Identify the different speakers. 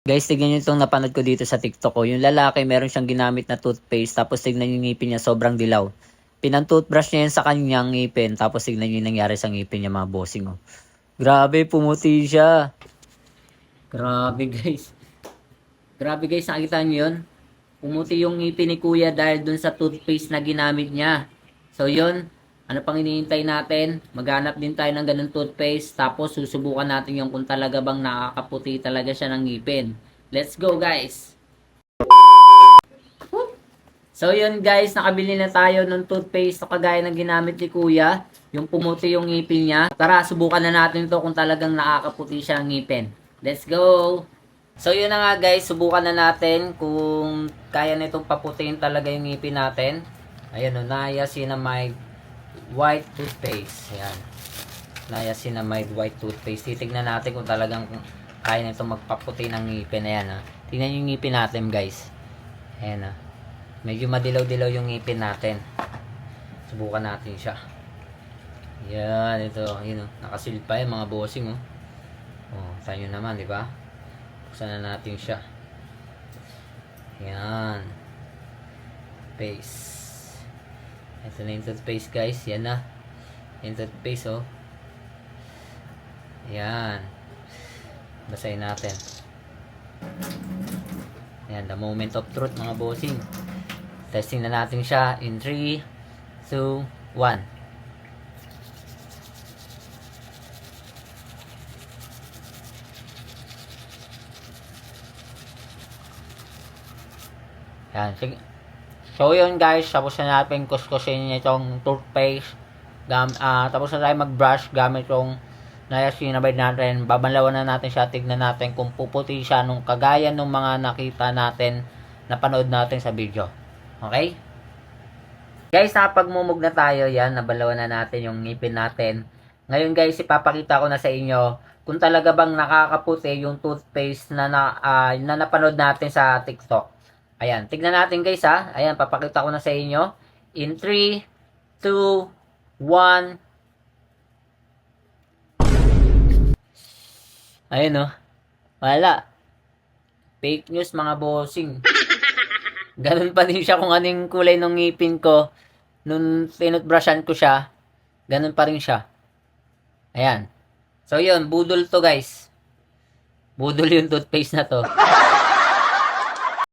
Speaker 1: Guys, tignan nyo itong napanood ko dito sa TikTok ko. Yung lalaki, meron siyang ginamit na toothpaste, tapos tignan yung ngipin niya, sobrang dilaw. Pinang-toothbrush niya yan sa kanyang ngipin, tapos tignan nyo yung nangyari sa ngipin niya, mga bossing. Oh. Grabe, pumuti siya. Grabe, guys. Grabe, guys, nakita nyo yun? Pumuti yung ngipin ni kuya dahil dun sa toothpaste na ginamit niya. So, yun. Ano pang iniintay natin? Maghanap din tayo ng ganun toothpaste. Tapos, susubukan natin yung kung talaga bang nakakaputi talaga siya ng ngipin. Let's go, guys! So, yun guys. Nakabili na tayo ng toothpaste na kagaya ng ginamit ni kuya. Yung pumuti yung ngipin niya. Tara, subukan na natin to kung talagang nakakaputi siya ng ngipin. Let's go! So, yun na nga guys. Subukan na natin kung kaya nitong paputiin talaga yung ngipin natin. Ayan o, niacinamide white toothpaste. Ayan. Niacinamide white toothpaste. Titignan natin kung talagang kaya nito magpaputi ng ngipin. Ayan ha. Tingnan yung ngipin natin guys. Ayan ha. Medyo madilaw-dilaw yung ngipin natin. Subukan natin siya. Yan, ito. Yun o. Nakasilid pa yan mga bossing o. Oh, tayo naman, di ba? Buksan na natin siya. Yan. Paste. Ito na yung toothpaste guys. Yan na. Yung toothpaste oh. Yan. Basahin natin. Yan. The moment of truth mga bossing. Testing na natin siya in 3, 2, 1. Yan. Sige. So yun guys, tapos na natin kuskusin itong toothpaste. Gam, ah tapos na tayo mag-brush gamit yung niacinamide natin. Babanlawan na natin siya, tignan natin kung puputi siya nung kagaya nung mga nakita natin, napanood natin sa video. Okay? Guys, nakapagmumug na tayo yan, nabalawan na natin yung ngipin natin. Ngayon guys, ipapakita ko na sa inyo kung talaga bang nakakaputi yung toothpaste na, na, ah, na napanood natin sa TikTok. Ayan, tignan natin guys ha. Ayan, papakita ko na sa inyo. In 3, 2, 1. Ayun oh. Wala. Fake news mga bossing. Ganun pa din siya kung anong kulay ng ngipin ko. Nung tinutbrushan ko siya, ganun pa rin siya. Ayan. So yun, budol to guys. Budol yung toothpaste na to.